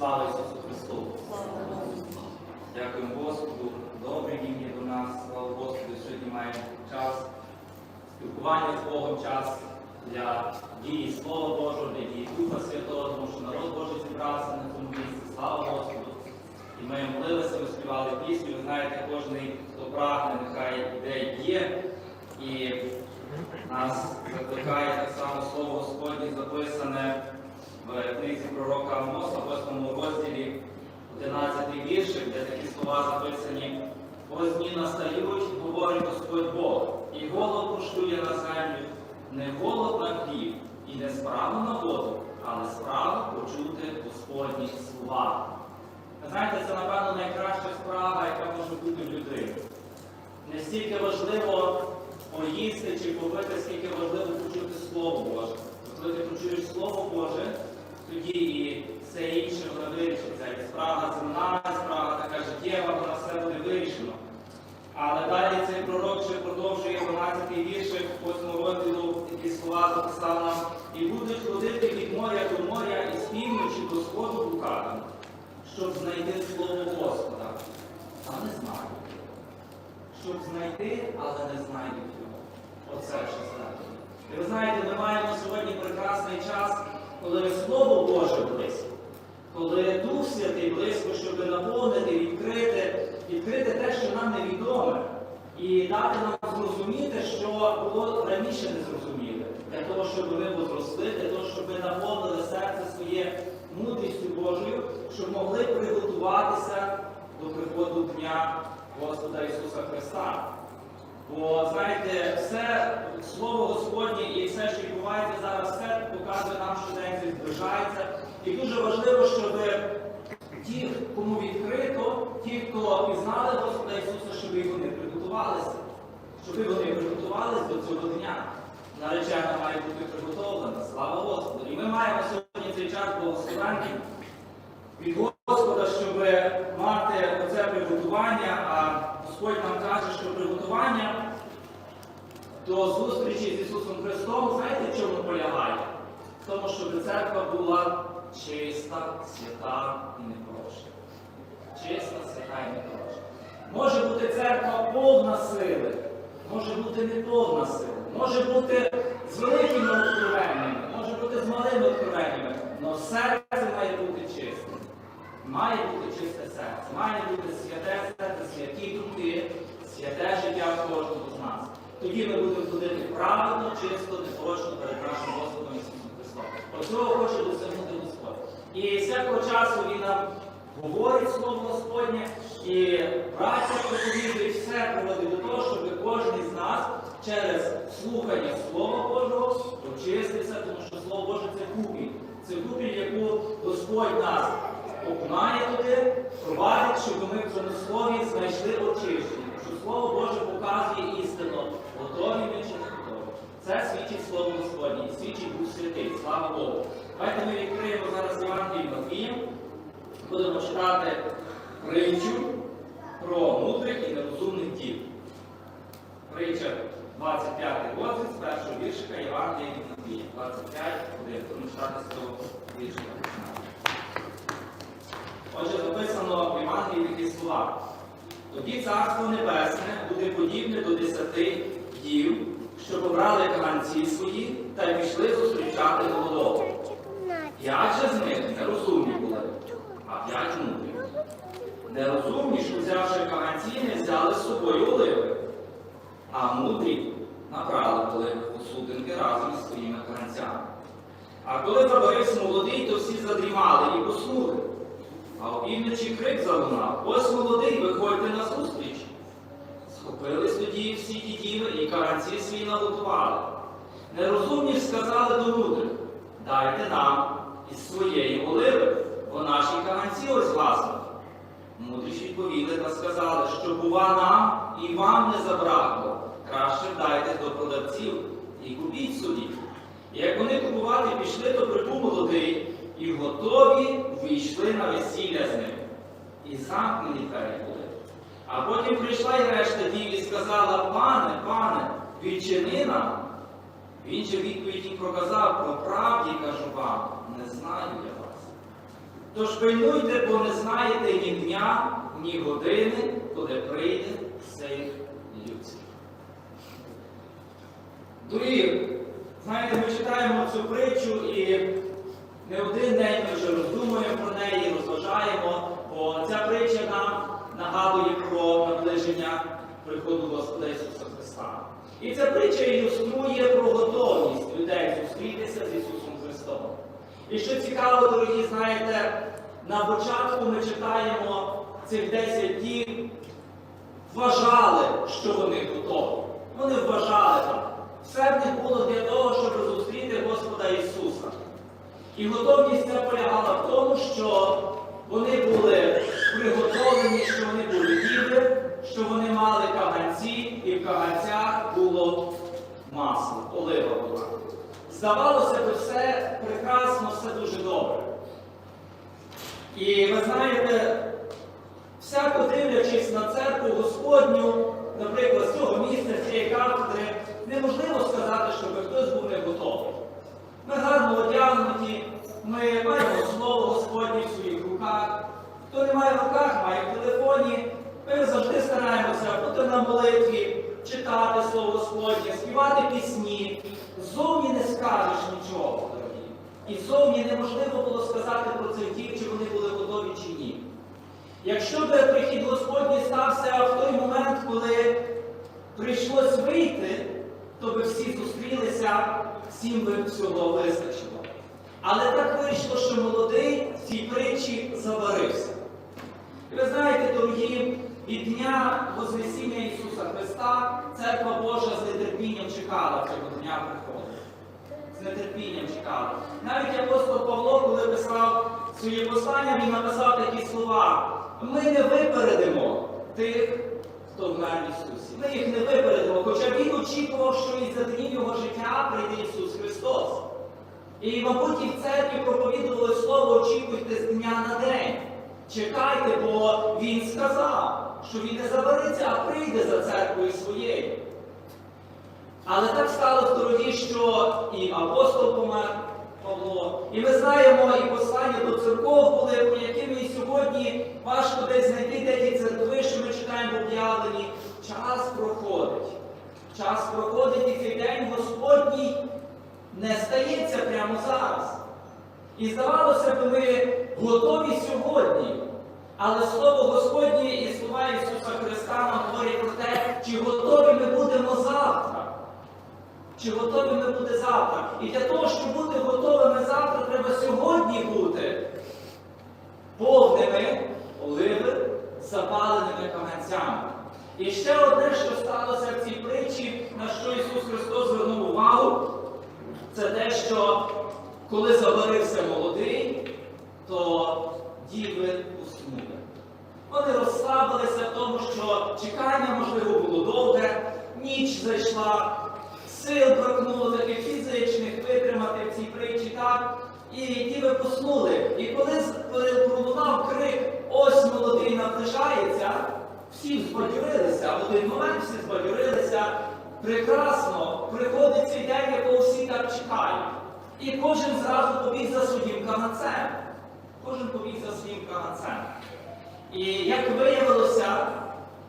Слава Ісусу Христу! Дякуємо Господу, добрий Він є до нас, слава Господу, сьогодні маємо час спілкування з Богом, час для дії Слова Божого, для дії Духа Святого, тому що народ Божий зібрався на цьому місці. Слава Господу! І ми молилися, ми співали пісню. Ви знаєте, кожен, хто прагне, нехай іде є. І нас закликає так само слово Господнє записане книзі пророка Амоса, в 8 розділі, 11 віршик, де такі слова записані. Ось дні настають, говорить Господь Бог, і голод пошлює на землю, не голод на хліб, і не справу на воду, але справу почути Господні слова. Знаєте, це, напевно, найкраща справа, яка може бути в людині. Не стільки важливо поїсти чи попити, скільки важливо почути Слово Боже. Коли ти почуєш Слово Боже, тоді і все інше воно вирішиться. І справа земна, і справа така життєва, вона все буде вирішено. Але далі цей пророк ще продовжує 12 віршик 8 розділу, такі слова записав нам. І будуть ходити від моря до моря і з півночі до сходу блукатимуть, щоб знайти слово Господа. А не знаю. Щоб знайти, але не знайдуть його. Оце що значить. І ви знаєте, ми маємо сьогодні прекрасний час, коли Слово Боже близько, коли Дух Святий близько, щоб наповнити, відкрити, відкрити те, що нам невідоме, і дати нам зрозуміти, що було раніше не зрозуміле, для того, щоб ми возросли, для того, щоб ми наповнили серце своє мудрістю Божою, щоб могли приготуватися до приходу Дня Господа Ісуса Христа. Бо знаєте, все слово Господнє і все, що відбувається зараз, все показує нам, що день зближається. І дуже важливо, щоб ті, кому відкрито, ті, хто пізнали Господа Ісуса, щоб вони приготувалися, щоб вони приготувалися до цього дня. Наречена має бути приготовлена. Слава Господу! І ми маємо сьогодні цей час благословенний від Господа, щоб мати оце приготування, Каже, що приготування до зустрічі з Ісусом Христом, знаєте, в чому полягає? В тому, щоб церква була чиста, свята і непорочна. Чиста, свята і непорочна. Може бути церква повна сили, може бути не повна сила, може бути з великими откровеннями, може бути з малими откровеннями, але серце має бути чистим. Має бути чисте серце, має бути святе серце, святі думки, святе життя кожного з нас. Тоді ми будемо ходити правильно, чисто, непорочно перед нашим Господом Ісусом Христом. Оцього хоче досягнути Господь. І всякого часу Він нам говорить Слово Господнє, і праця проповідує все приводить до того, щоб кожен із нас через слухання Слова Божого очистився, тому що Слово Боже це купіль. Це купіль, яку Господь нас окунає туди, провадить, щоб ми в цьому слові знайшли очищення. Слово Боже показує істину, готові ми чи не готові. Це свідчить Слово Господнє свідчить Дух Святий. Слава Богу. Давайте ми відкриємо зараз Євангелію Матвія. Будемо читати притчу про мудрих і нерозумних дів. Притча 25 розділ з першого віршика Євангелія Матвія. 25, 1. Будемо читати з цього віршика. Отже, записано в Євангелії такі слова. Тоді Царство Небесне буде подібне до десяти дів, що побрали каганці свої та й пішли зустрічати молодого. П'ять з них нерозумні були, а п'ять мудрі. Нерозумні ж, узявши каганці, не взяли з собою оливи, а мудрі набрали оливи посудинки разом із своїми каганцями. А коли забарився молодий, то всі задрімали і поснули. А опівночі крик залунав, ось молодий, виходьте на зустріч. Схопились тоді всі ті діви і каранці свій наготували. Нерозумні сказали до мудрих, дайте нам із своєї оливи, бо наші каганці ось гаснуть. Мудрі ж відповіли та сказали, що бува нам і вам не забракло. Краще дайте до продавців і купіть собі. І як вони купувати пішли, то прибув молодий, і готові війшли на весілля з ним. І замкнені двері були. А потім прийшла й решта дів і сказала, пане, пане, відчини нам. Він же відповідь проказав, по правді кажу вам, не знаю я вас. Тож пильнуйте, бо не знаєте ні дня, ні години, коли прийде син людський. Дорогі, знаєте, ми читаємо цю притчу і не один день ми вже роздумуємо про неї, розважаємо, бо ця притча нам нагадує про наближення приходу Господа Ісуса Христа. І ця притча ілюструє про готовність людей зустрітися з Ісусом Христом. І що цікаво, дорогі, знаєте, на початку ми читаємо цих 10 днів, вважали, що вони готові. Вони вважали так. Все в них було для того, щоб зустріти Господа Ісуса. І готовність ця полягала в тому, що вони були приготовлені, що вони були діви, що вони мали каганці, і в каганцях було масло, олива була. Здавалося б, все прекрасно, все дуже добре. І ви знаєте, всяко дивлячись на церкву Господню, наприклад, з цього місця, з цієї кафедри, неможливо сказати, щоб хтось був не готовий. Ми гарно одягнуті, ми маємо слово Господнє в своїх руках. Хто не має в руках, має в телефоні. Ми завжди стараємося бути на молитві, читати слово Господнє, співати пісні. Зовні не скажеш нічого, дорогі. І зовні неможливо було сказати про цих дів, чи вони були готові чи ні. Якщо би прихід Господній стався в той момент, коли прийшлось вийти, то би всі зустрілися, всім би всього вистачило. Але так вийшло, що молодий в цій притчі заварився. І ви знаєте, дорогі, від дня Вознесіння Ісуса Христа Церква Божа з нетерпінням чекала цього дня приходу. З нетерпінням чекала. Навіть апостол Павло, коли писав своє послання, він написав такі слова. Ми не випередимо тих, хто в Ісусі. Ми їх не випередимо, хоча він очікував, що із за днів його життя прийде Ісус Христос. І, мабуть, і в церкві проповідували слово очікуйте з дня на день. Чекайте, бо Він сказав, що він не забариться, а прийде за церквою своєю. Але так сталося, дорогі, що і апостол помер Павло, і ми знаємо і послання до церков були, про які ми і сьогодні важко десь знайти деякі церкви, що ми читаємо в об'явленні. Час проходить. Час проходить і цей день Господній не стається прямо зараз. І здавалося б, ми готові сьогодні. Але Слово Господнє і слова Ісуса Христа нам говорять про те, чи готові ми будемо завтра. Чи готові ми бути завтра? І для того, щоб бути готовими завтра, треба сьогодні бути повними оливи, запаленими каменцями. І ще одне, що сталося в цій притчі, на що Ісус Христос звернув увагу, це те, що коли заварився молодий, то діви уснули. Вони розслабилися в тому, що чекання, можливо, було довге, ніч зайшла, сил бракнуло таких фізичних витримати в цій притчі, так? І діви поснули. І коли пролунав крик, ось молодий наближається, всі збадьорилися, в один момент всі збадьорилися. Прекрасно, приходить цей день, якого всі так чекають. І кожен зразу побіг за своїм канадцем. Кожен побіг за своїм канадцем. І як виявилося,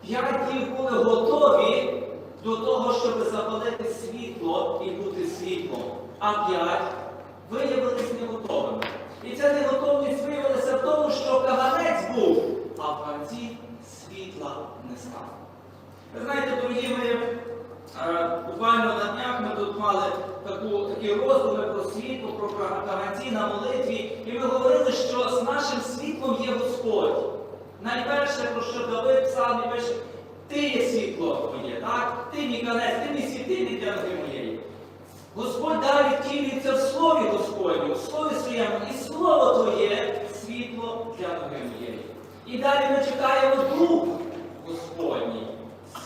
п'ять днів були готові до того, щоб запалити світло і бути світлом. А п'ять виявилися не готовими. І ця неготовність виявилася в тому, що каганець був, а в кінці світла не стало. Ви знаєте, дорогі мої, е, буквально на днях ми тут мали таку, такі роздуми про світло, про каганці на молитві, і ми говорили, що з нашим світлом є Господь. Найперше, про що Давид псалмі ти є світло моє, так? Ти мій канець, ти мій світильник для ноги моєї. Господь далі втілюється в Слові Господню, в Слові своєму, і Слово Твоє світло для ноги моєї. І далі ми читаємо Дух Господній,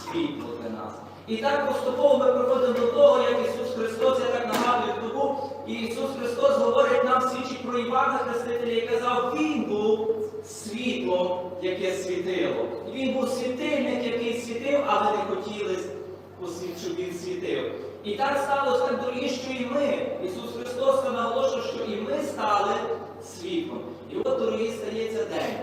світло для нас. І так поступово ми приходимо до того, як Ісус Христос, я так нагадую в і Ісус Христос говорить нам свідчить про Івана Хрестителя і казав, Він був світлом, яке світило. Він був світильник, який світив, але не хотіли, щоб він світив. І так сталося в що і ми. Ісус Христос наголошував, що і ми стали світлом. І от дорогі стається день.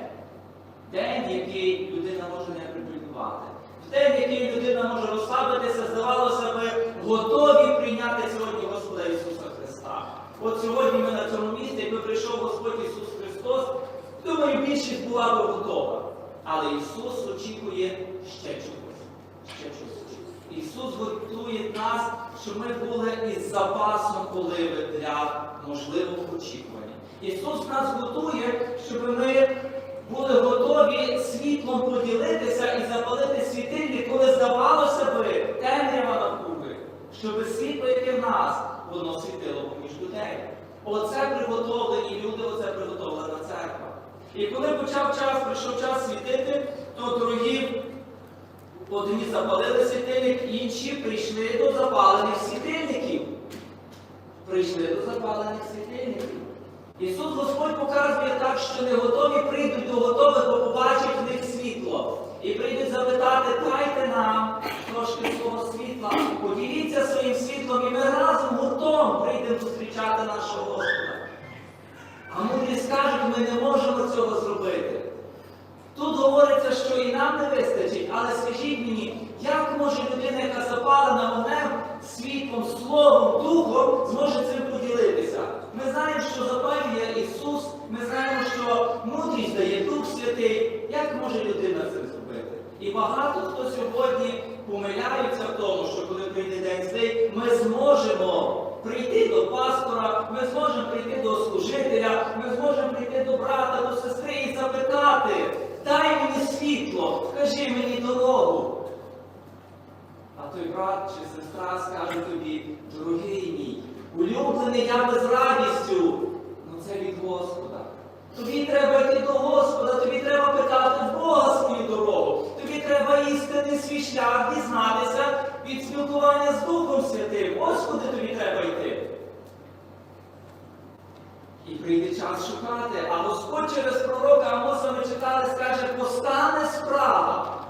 День, який людина може не прибудувати. В день, який людина може розслабитися, здавалося би, готові прийняти сьогодні Господа Ісуса Христа. От сьогодні ми на цьому місці, якби прийшов Господь Ісус Христос, думаю, більшість була би готова. Але Ісус очікує ще чогось. Ще чогось. Ісус готує нас щоб ми були із запасом поливи для можливого очікування. Ісус нас готує, щоб ми були готові світлом поділитися і запалити світильник, коли здавалося би, темрява навкруги, щоб світло, яке в нас, воно світило поміж людей. Оце приготовлені люди, оце приготовлена церква. І коли почав час, прийшов час світити, то дорогі Одні запалили світильник, інші прийшли до запалених світильників. Прийшли до запалених світильників. Ісус Господь показує так, що не готові прийдуть до готових, бо побачать в них світло. І прийдуть запитати, дайте нам трошки свого світла, поділіться своїм світлом, і ми разом гуртом прийдемо зустрічати нашого Господа. А мудрі скажуть, ми не можемо цього зробити. Тут говориться, що і нам не вистачить, але скажіть мені, як може людина, яка запалена вогнем, світлом, словом, духом, зможе цим поділитися? Ми знаємо, що запалює Ісус, ми знаємо, що мудрість дає Дух Святий. Як може людина це зробити? І багато хто сьогодні помиляються в тому, що коли прийде день злий, ми зможемо прийти до пастора, ми зможемо прийти до служителя, ми зможемо прийти до брата, до сестри і запитати, дай мені світло, вкажи мені дорогу. А той брат чи сестра скаже тобі, дорогий мій, улюблений я без радістю, ну це від Господа. Тобі треба йти до Господа, тобі треба питати в Бога свою дорогу. Тобі треба істинний свій шлях дізнатися від спілкування з Духом Святим. Куди тобі треба йти. І прийде час шукати, а Господь через пророка Амоса ми читали, скаже, постане справа.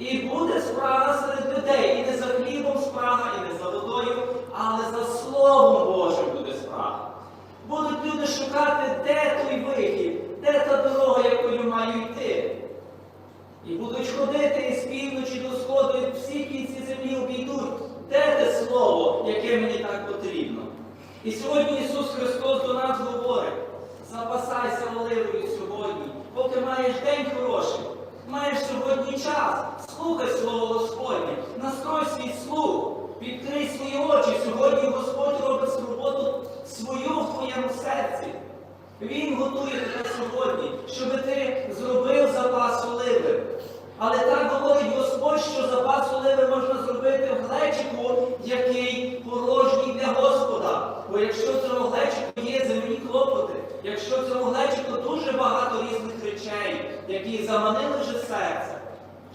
І буде справа серед людей. І не за хлібом справа, і не за водою, але за Словом Божим буде справа. Будуть люди шукати, де той вихід, де та дорога, якою маю йти. І будуть ходити із півночі до сходу, і всі кінці землі обійдуть. Де те слово, яке мені так потрібно? І сьогодні Ісус Христос до нас говорить: запасайся оливою сьогодні, поки маєш день хороший, маєш сьогодні час, слухай Слово Господнє, настрой свій слух, відкрий свої очі. Сьогодні Господь робить роботу свою в твоєму серці. Він готує тебе сьогодні, щоб ти зробив запас оливи. Але так говорить Господь, що запас оливи можна зробити в глечику, який порожній для Господа. Бо якщо в цьому глечику є земні клопоти, якщо в цьому глечику дуже багато різних речей, які заманили вже серце,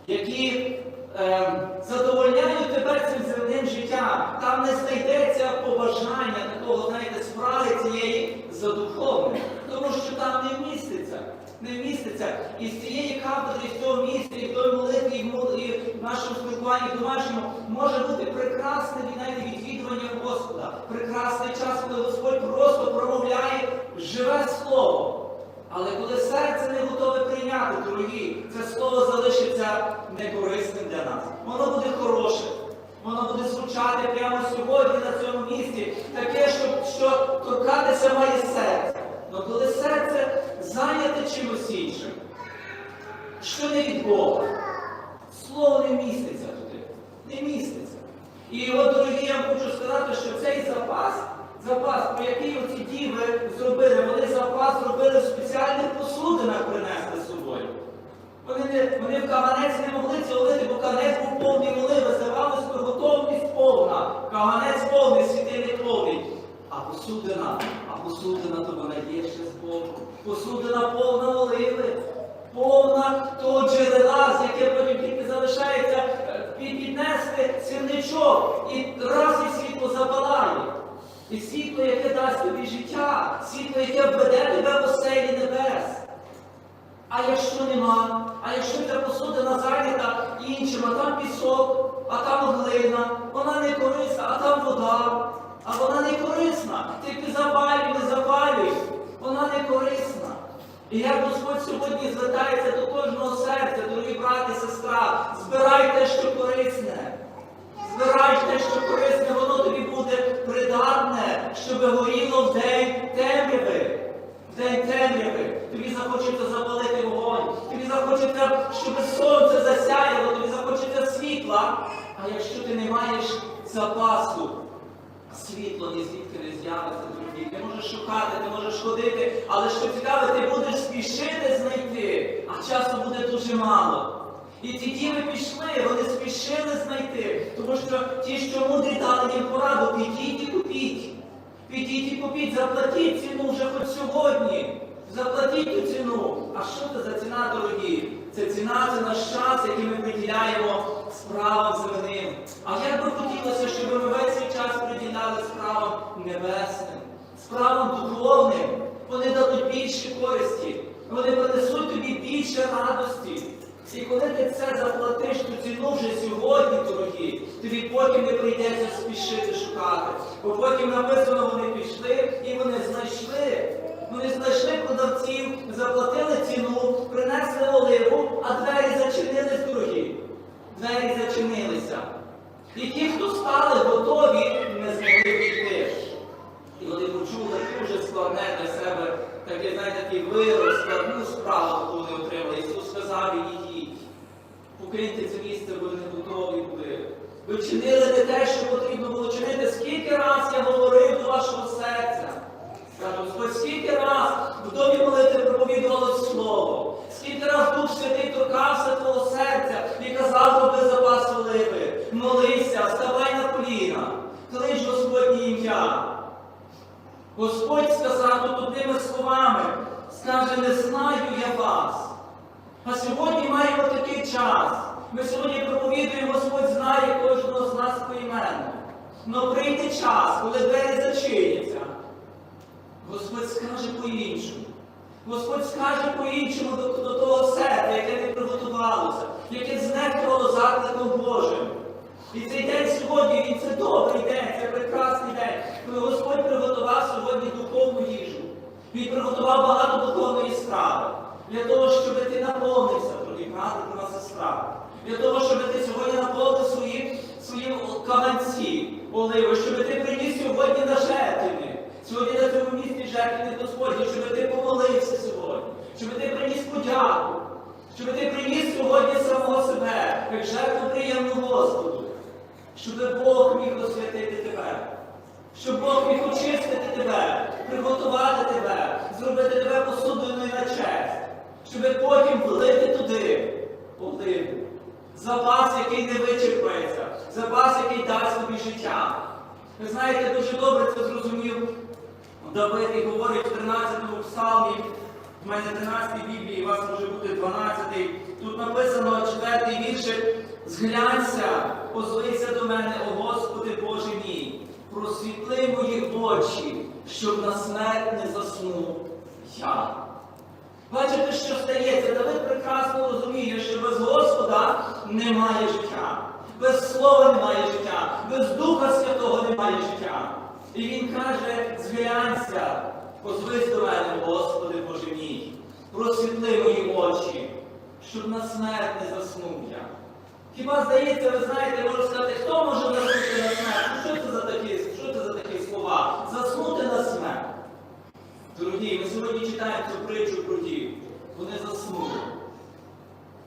які е, задовольняють тебе цим земним життям, там не знайдеться побажання такого, знаєте, справи цієї за духовним, тому що там не вміститься. Не вміститься. І з цієї кафедри, з цього місця, і в той молитві, і в нашому спілкуванні домашньому може бути прекрасне навіть відвідування Господа. Прекрасний час, коли Господь просто промовляє живе слово. Але коли серце не готове прийняти, дорогі, це слово залишиться некорисним для нас. Воно буде хороше. Воно буде звучати прямо сьогодні на цьому місці, таке, що, що торкатися має серце. Але коли серце зайняте чимось іншим, що не від Бога, слово не міститься туди, не міститься. І от, дорогі, я хочу сказати, що цей запас, запас, про який оці діви зробили, вони запас зробили в спеціальних посудинах принесли з собою. Вони, не, вони в каганець не могли це олити, бо каганець був повний оливи, здавалось би, готовність повна, каганець повний, світильник повний. А посудина, а посудина, то вона є ще з Богом. Посудина повна оливи, повна того джерела, з яке тільки залишається е, піднести сірничок, і раз і світло запалає. І світло, яке дасть тобі життя, світло, яке введе тебе в оселі небес. А якщо нема, а якщо ця посудина зайнята іншим, а там пісок, а там глина, вона не корисна, а там вода, а вона не корисна. Ти запалюй, не запалюй, вона не корисна. І як Господь сьогодні звертається до кожного серця, дорогі брати сестра, збирай те, що корисне. Збирай те, що корисне, воно тобі буде придатне, щоб горіло в день темряви. В день темряви. Тобі захочеться запалити вогонь. Тобі захочеться, щоб сонце засяяло, тобі захочеться світла. А якщо ти не маєш запасу, світло ні звідки не з'явиться, друзі. Ти можеш шукати, ти можеш ходити, але що цікаве, ти будеш спішити знайти, а часу буде дуже мало. І ті діви пішли, вони спішили знайти, тому що ті, що мудрі дали їм пораду, підіть і купіть. Підіть і купіть, заплатіть ціну вже хоч сьогодні. Заплатіть ту ціну. А що це за ціна, дорогі? Це ціна, це наш час, який ми приділяємо справам земним. А як би хотілося, щоб ми весь цей час приділяли справам небесним, справам духовним. Вони дадуть більше користі, вони принесуть тобі більше радості. І коли ти це заплатиш ту ціну вже сьогодні, дорогі, тобі потім не прийдеться спішити шукати. Бо потім написано, вони пішли і вони знайшли. Вони знайшли продавців, заплатили ціну, принесли оливу, а двері зачинились, дорогі. Двері зачинилися. І ті, хто стали готові, не змогли війти. І вони почули дуже складне для себе, такий, знаєте, такий вирок, складну справу, яку вони отримали. Ісус сказав, ідіть. Покиньте це місце, бо ви не готові були. Ви чинили не те, що потрібно було чинити. Скільки раз я говорив до вашого серця? Каже, Господь, скільки раз в домі молитви проповідувалось слово, скільки раз Дух Святий торкався твого серця і казав, роби запас оливи, молися, вставай на коліна, клич Господнє ім'я. Господь сказав тут одними словами, скаже, не знаю я вас. А сьогодні маємо такий час. Ми сьогодні проповідуємо, Господь знає кожного з нас поіменно. Но прийде час, коли двері зачиняться. Господь скаже по-іншому. Господь скаже по-іншому до, до того серця, яке не приготувалося, яке знехтувало закликом Божим. І цей день сьогодні, він це добрий день, це прекрасний день, коли Господь приготував сьогодні духовну їжу. Він приготував багато духовної страви. Для того, щоб ти наповнився, дорогі брати, брата, сестра. Для того, щоб ти сьогодні наповнив свої, свої каванці, оливи, щоб ти приніс сьогодні на жертвенник. Сьогодні на цьому місці жертвенник Господній, щоб ти помолився сьогодні, щоб ти приніс подяку, щоб ти приніс сьогодні самого себе, як жертву приємну Господу, щоб Бог міг освятити тебе, щоб Бог міг очистити тебе, приготувати тебе, зробити тебе посудиною на честь, щоб потім влити туди оливу. Запас, який не вичерпається, запас, який дасть тобі життя. Ви знаєте, дуже добре це зрозумів Давид і говорить в 13-му псалмі, в мене 13 Біблії, у вас може бути 12-й. Тут написано 4-й віршик. Зглянься, позвися до мене, о Господи Боже мій, просвітли мої очі, щоб на смерть не заснув я. Бачите, що стається? Давид прекрасно розуміє, що без Господа немає життя, без слова немає життя, без Духа Святого немає життя. І він каже, зглянься, позвись до мене, Господи Боже мій, просвітли мої очі, щоб на смерть не заснув я. Хіба здається, ви знаєте, можу сказати, хто може заснути на смерть? Що це за такі, що це за такі слова? Заснути на смерть. Дорогі, ми сьогодні читаємо цю притчу про дів. Вони заснули.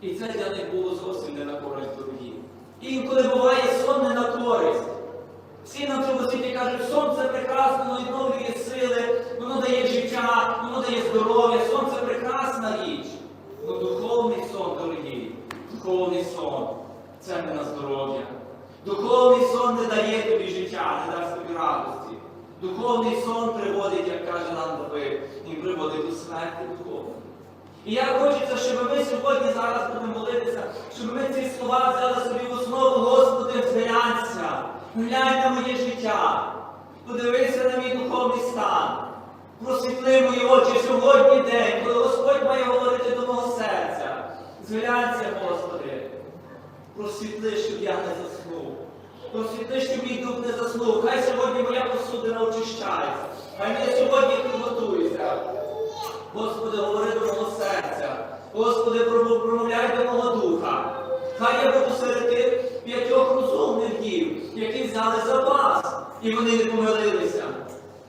І це для них було зовсім не на користь дорогі. І інколи буває сон не на користь. Всі на цьому світі кажуть, сон це прекрасно, воно відновлює сили, воно дає життя, воно дає здоров'я, сон це прекрасна річ. Ну духовний сон, дорогі, духовний сон це не на здоров'я. Духовний сон не дає тобі життя, не дасть тобі радості. Духовний сон приводить, як каже нам Давид, він приводить до смерті духовної. І я хочеться, щоб ми сьогодні зараз будемо молитися, щоб ми ці слова взяли собі в основу, Господи, зглянься, глянь на моє життя, подивися на мій духовний стан, просвітли мої очі сьогодні день, коли Господь має говорити до мого серця. Зглянься, Господи, просвітли, щоб я не заснув. Просвітли, щоб мій дух не заснув. Хай сьогодні моя посудина очищається. Хай я сьогодні підготуюся. Господи, говори до мого серця. Господи, промовляй до мого духа. Хай я буду серед тих п'ятьох розумних дів, які взяли запас, і вони не помилилися.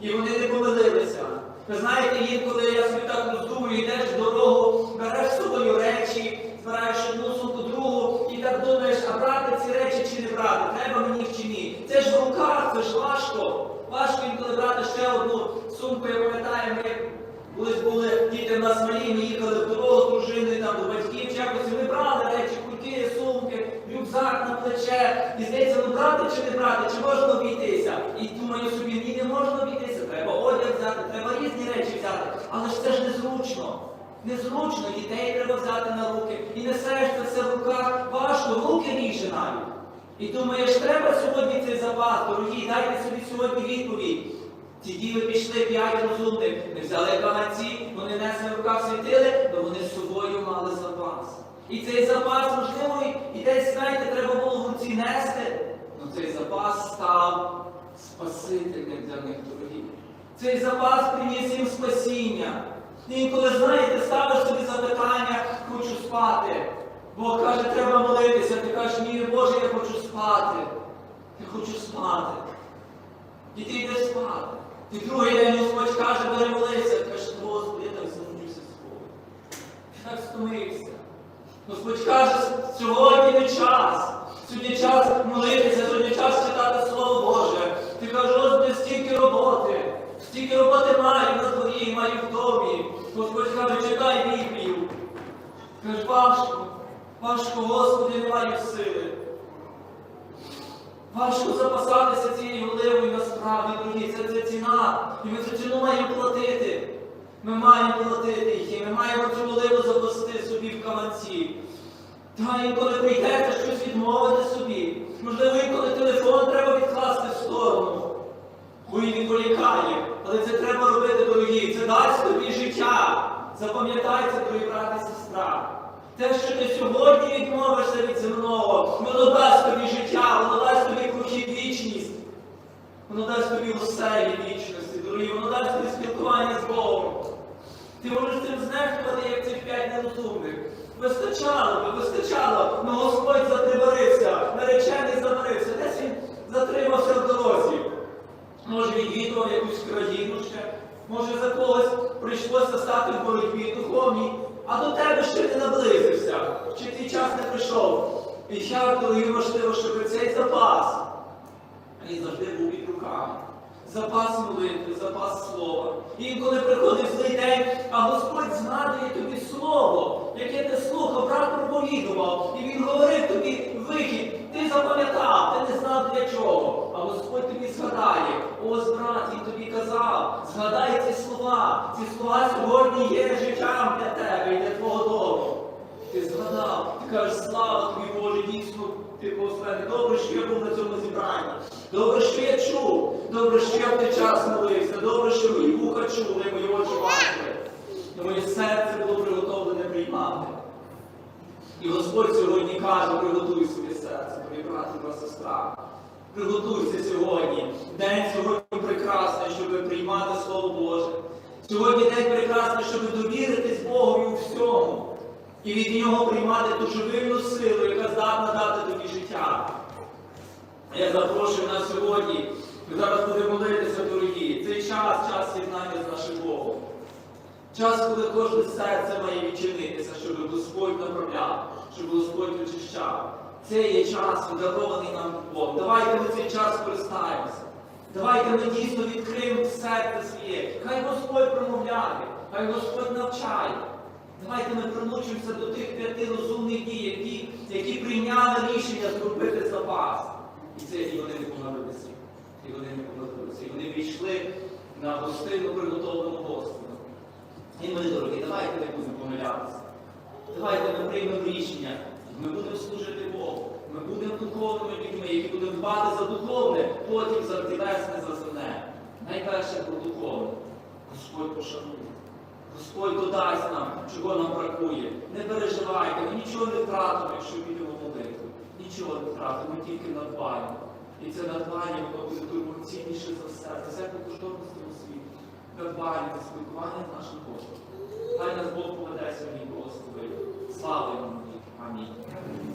І вони не помилилися. Ви знаєте, інколи я собі так роздумую, йдеш в дорогу, береш собою речі, збираєш одну сумку, другу, і так думаєш, а брати ці речі чи не брати, треба мені їх чи ні. Це ж в руках, це ж важко. Важко інколи брати ще одну сумку, я пам'ятаю, ми колись були діти в нас малі, ми їхали в дорогу з дружиною там до батьків, якось і ми брали речі, рюкзак на плече. І здається, ну брати чи не брати, чи можна обійтися? І думаю собі, ні, не можна обійтися, треба одяг взяти, треба різні речі взяти. Але ж це ж незручно. Незручно, дітей треба взяти на руки. І несеш це все в руках, важко, руки навіть. І думаєш, треба сьогодні цей запас, дорогі, дайте собі сьогодні відповідь. Ці діви пішли п'ять розумних, не взяли каманці, вони несли в руках світили, але вони з собою мали запас. І цей запас, можливо, і десь, знаєте, треба було в нести, але цей запас став спасителем для них дорогі. Цей запас приніс їм спасіння. Інколи, знаєте, ставиш собі запитання, хочу спати. Бог каже, треба молитися. Ти кажеш, ні, Боже, я хочу спати. Я хочу спати. І ти йдеш спати. І другий день Господь каже, бери молися. Ти кажеш, Господи, я так змучився з тобою. Я так стомився. Господь каже, сьогодні не час. Сьогодні час молитися, сьогодні час читати Слово Боже. Ти кажеш, Господи, стільки роботи, стільки роботи маю на дворі, маю в домі. Господь каже, читай Біблію. Кажеш, важко, важко, Господи, не маю сили. Важко запасатися цією оливою насправді, дорогі, це, це ціна. І ми цю ціну маємо платити. Ми маємо платити її, ми маємо цю оливу запасти собі в каманці. Та інколи прийдеться щось відмовити собі. Можливо, інколи телефон треба відкласти в сторону. Бо він відволікає. Але це треба робити, дорогі. Це дасть тобі життя. Запам'ятай це, дорогі брати і сестра. Те, що ти сьогодні відмовишся від земного, воно дасть тобі життя, воно дасть тобі прохід вічність. Воно дасть тобі оселі вічності, дорогі, воно дасть тобі спілкування з Богом. Ти можеш цим знехтувати, як цих п'ять нерозумних. Вистачало би, вистачало, але Господь затримарився, наречений забарився. Десь він затримався в дорозі. Може відвідував якусь країну ще, може за когось прийшлося стати в боротьбі духовній, а до тебе ще не наблизився, чи твій час не прийшов. І як, дорогі, важливо, щоб цей запас він завжди був під руками. Запас молитви, запас слова. І інколи приходить злий день, а Господь згадує тобі слово, яке ти слухав, брат проповідував, і він говорив тобі вихід. Ти запам'ятав, ти не знав для чого. А Господь тобі згадає, ось брат, він тобі казав, згадай ці слова. Ці слова сьогодні є життям для тебе і для твого дому. Ти згадав, ти кажеш, слава тобі, Боже, дійсно, ти Господи, добре, що я був на цьому зібранні. Добре, що я чув, добре, що я в той час молився, добре, що мої вуха чули, мої очі бачили. І моє серце було приготовлене приймати. І Господь сьогодні каже, приготуй своє серце, мої брати та сестра. Приготуйся сьогодні. День сьогодні прекрасний, щоб приймати Слово Боже. Сьогодні день прекрасний, щоб довіритись Богові у всьому. І від нього приймати ту живильну силу, яка здатна дати тобі життя. Я запрошую нас сьогодні. Ми зараз будемо молитися, дорогі. Цей час, час єднання з нашим Богом. Час, коли кожне серце має відчинитися, щоб Господь направляв, щоб Господь очищав. Це є час, дарований нам Бог. Давайте ми цей час користаємося. Давайте ми дійсно відкриємо серце своє. Хай Господь промовляє, хай Господь навчає. Давайте ми принучимося до тих п'яти розумних дій, які, які прийняли рішення зробити запас. І це і вони не помилилися. І вони не помилилися. І вони війшли на гостину приготовлену Господу. І ми, дорогі, давайте не будемо помилятися. Давайте ми приймемо рішення. Ми будемо служити Богу. Ми будемо духовними людьми, які будемо дбати за духовне, потім за тілесне, за земне. Найперше про духовне. Господь пошанує. Господь додасть нам, чого нам бракує. Не переживайте, ми нічого не втратимо, якщо підемо молитву. Нічого не втратимо, ми тільки надбаємо. І це надбання воно буде турбоцінніше за все, за всяку коштовність у світі. Надбання, це спілкування з нашим Господом. Хай нас Бог поведе сьогодні благословити. славу йому.